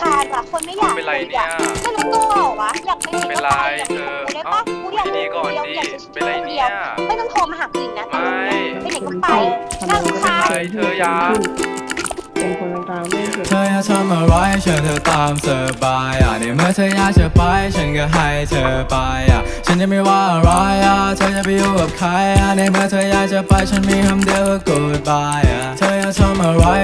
คาญว่ะคนไม่อยากเป็นไรเนี่ยไม่รู้ตัวหรอวะอยากไปไหนเป็นก็ไปอยากเธอไได้ปะกูอยากอยู่คนเดียวอยากจะเป็ไรเยไม่ต้องโทรมาหากินนะตอนนี้ไปไหนก็ไปน่ารำคาญ เธออย่า เป็นคนกลางเกิเธออยากทำอะไรเชิญเธอตามสบายอะในเมื่อเธออยากจะไป ฉันก็ให้เธอไปอะฉันจะไม่ว่าอะไรอะเธอจะไปอยู่กับใครอะในเมื่อเธออยากจะไปฉันมีคำเดียวว่า goodbye อะ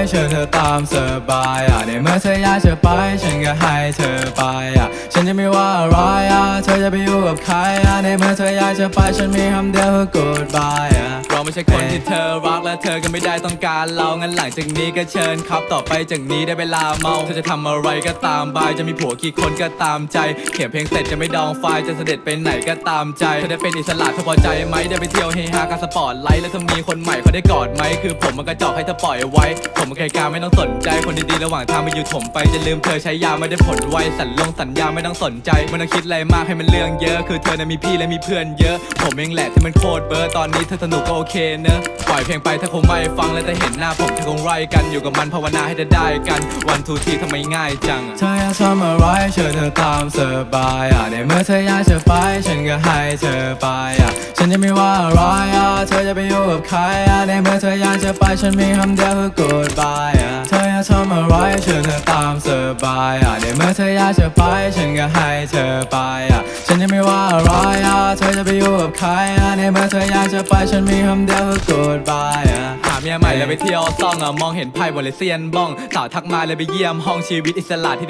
เชิญเธอตามสบายอะในเมื่อเธออยากจะไป ฉันก็ให้เธอไปอะฉันจะไม่ว่าอะไรอะเธอจะไปอยู่กับใครอะในเมื่อเธออยากจะไปฉันมีคำเดียวคือ goodbye อะเราไม่ใช่คนที่เธอรักและเธอก็ไม่ได้ต้องการเรางั้นหลังจากนี้ก็เชิญครับต่อไปจากนี้ได้เวลาเมาเธอจะทำอะไรก็ตามบายจะมีผัวกี่คนก็ตามใจเขียนเพลงเสร็จจะไม่ดองไฟจะเสด็จไปไหนก็ตามใจเธอได้เป็นอิสระเธอพอใจไหมได้ไปเที่ยวเฮฮาการสปอร์ตไลท์แล้วเธอมีคนใหม่เขาได้กอดไหมคือผมมันกระจอกให้เธอปล่อยไว้ผมมันไกลกาไม่ต้องสนใจ คนดีๆระหว่างทางมาอยู่ถมไปจะลืมเธอใช้ยาไม่ได้ผลไวสัญลงสัญญาไม่ต้องสนใจไม่ต้องคิดอะไรมากให้มันเรื่องเยอะ คือเธอน่ะมีพี่และมีเพื่อนเยอะ ผมเองแหละที่มันโคตรเบอร์ตอนนี้เธอสนุกก็โอเคเนอะปล่อยเพลงไปถ้าคงไม่ฟังแล้วแต่เห็นหน้าผมเธอคงไรกันอยู่กับมันภาวนาให้เธอได้กันวันทูทีทำไมง่ายจังเธออยากทำอะไรเชิญเธอตามสบายอะในเมื่อเธออยากจะไปฉันก็ให้เธอไปอะ ฉันจะไม่ว่าอะไรอะเธอจะไปอยู่กับใครอะในเมื่อเธออยากจะไปฉันมีคำเดียวคือ goodbye อะเธออยากทำอะไรเชิญเธอตามสบายอะในเมื่อเธออยากจะไปฉันก็ให้เธอไปอะฉันจะไม่ว่าอะไรอะเธอจะไปอยู่กับใครอะในเมื่อเธออยากจะไปฉันมีคำเดียวคือ goodbye อะหาเมียใหม่แล้วไปเที่ยวซ่องอะมองเห็นไพ่บริเซียนบ้องสาวทักมาเลยไปเยี่ยมห้องชีวิตอิสระที่